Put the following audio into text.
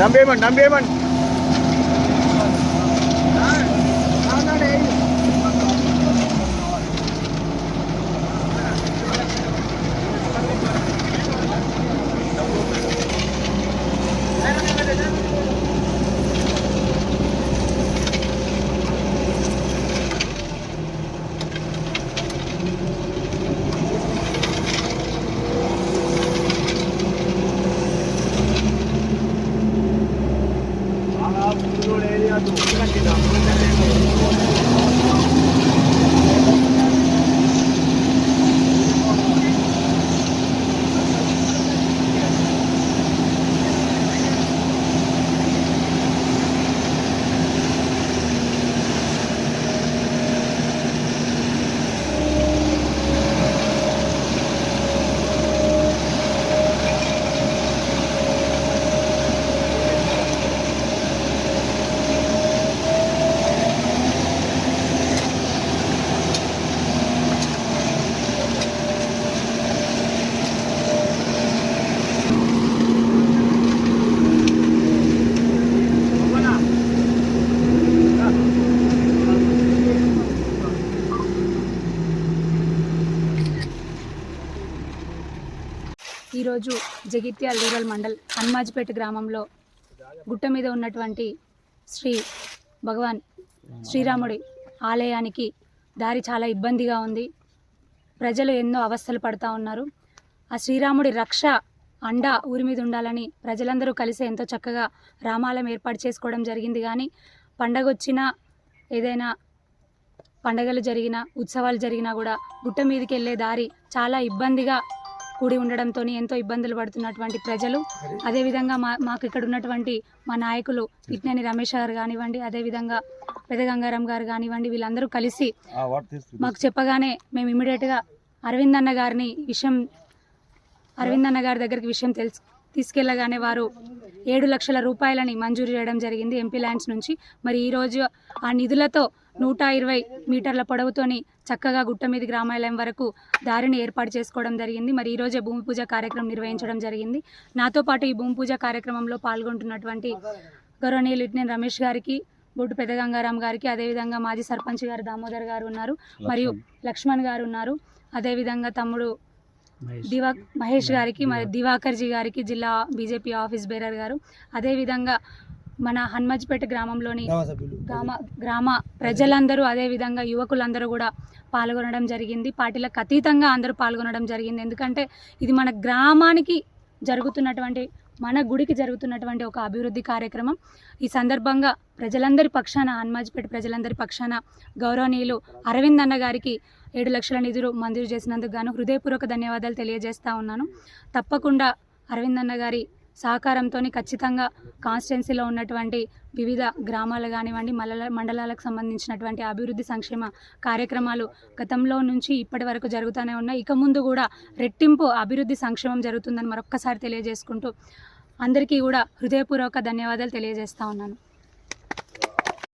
நம்பேமன் நம்பேமன் you know. ఈరోజు Jagtial rural mandal Hanumajpet గ్రామంలో గుట్ట మీద ఉన్నటువంటి శ్రీ భగవాన్ శ్రీరాముడి ఆలయానికి దారి చాలా ఇబ్బందిగా ఉంది. ప్రజలు ఎన్నో అవస్థలు పడుతూ ఉన్నారు. ఆ శ్రీరాముడి రక్ష అండ ఊరి మీద ఉండాలని ప్రజలందరూ కలిసి ఎంతో చక్కగా రామాలయం ఏర్పాటు చేసుకోవడం జరిగింది. కానీ పండగ వచ్చినా ఏదైనా పండగలు జరిగినా ఉత్సవాలు జరిగినా కూడా గుట్ట మీదకి వెళ్ళే దారి చాలా ఇబ్బందిగా కూడి ఉండడంతో ఎంతో ఇబ్బందులు పడుతున్నటువంటి ప్రజలు. అదేవిధంగా మా మాకు ఇక్కడ ఉన్నటువంటి మా నాయకులు ఇట్నేని రమేష్ గారు కానివ్వండి అదేవిధంగా పెద్ద గంగారాం గారు కానివ్వండి వీళ్ళందరూ కలిసి మాకు చెప్పగానే మేము ఇమీడియట్గా అరవింద్ అన్న గారిని విషయం అరవింద్ అన్న గారి దగ్గరికి విషయం తెలుసు తీసుకెళ్ళగానే వారు ఏడు లక్షల రూపాయలని మంజూరు చేయడం జరిగింది ఎంపీ ల్యాండ్స్ నుంచి. మరి ఈరోజు ఆ నిధులతో నూట ఇరవై మీటర్ల పొడవుతోని చక్కగా గుట్ట మీద గ్రామాలయం వరకు దారిని ఏర్పాటు చేసుకోవడం జరిగింది. మరి ఈరోజే భూమి పూజ కార్యక్రమం నిర్వహించడం జరిగింది. నాతో పాటు ఈ భూమి పూజ కార్యక్రమంలో పాల్గొంటున్నటువంటి గౌరవనీయులు ఇట్నేని రమేష్ గారికి బొడ్డు పెద్ద గంగారాం గారికి అదేవిధంగా మాజీ సర్పంచ్ గారు దామోదర్ గారు ఉన్నారు. మరియు లక్ష్మణ్ గారు ఉన్నారు. అదేవిధంగా తమ్ముడు దివా మహేష్ గారికి మరి దివాకర్జీ గారికి జిల్లా బీజేపీ ఆఫీస్ బేరర్ గారు. అదేవిధంగా మన హన్మజ్పేట గ్రామంలోని గ్రామ గ్రామ ప్రజలందరూ అదేవిధంగా యువకులందరూ కూడా పాల్గొనడం జరిగింది. పార్టీలకు అతీతంగా అందరూ పాల్గొనడం జరిగింది. ఎందుకంటే ఇది మన గ్రామానికి జరుగుతున్నటువంటి మన గుడికి జరుగుతున్నటువంటి ఒక అభివృద్ధి కార్యక్రమం. ఈ సందర్భంగా ప్రజలందరి పక్షాన హన్మాజ్పేట ప్రజలందరి పక్షాన గౌరవనీయులు అరవింద్ అన్న గారికి ఏడు లక్షల నిధులు మంజూరు చేసినందుకు గాను హృదయపూర్వక ధన్యవాదాలు తెలియజేస్తా ఉన్నాను. తప్పకుండా అరవింద్ అన్న గారి సహకారంతో ఖచ్చితంగా కాన్స్టిట్యున్సీలో ఉన్నటువంటి వివిధ గ్రామాలు కానివ్వండి మండల మండలాలకు సంబంధించినటువంటి అభివృద్ధి సంక్షేమ కార్యక్రమాలు గతంలో నుంచి ఇప్పటి వరకు జరుగుతూనే ఉన్నాయి. ఇక ముందు కూడా రెట్టింపు అభివృద్ధి సంక్షేమం జరుగుతుందని మరొక్కసారి తెలియజేసుకుంటూ అందరికీ కూడా హృదయపూర్వక ధన్యవాదాలు తెలియజేస్తా ఉన్నాను.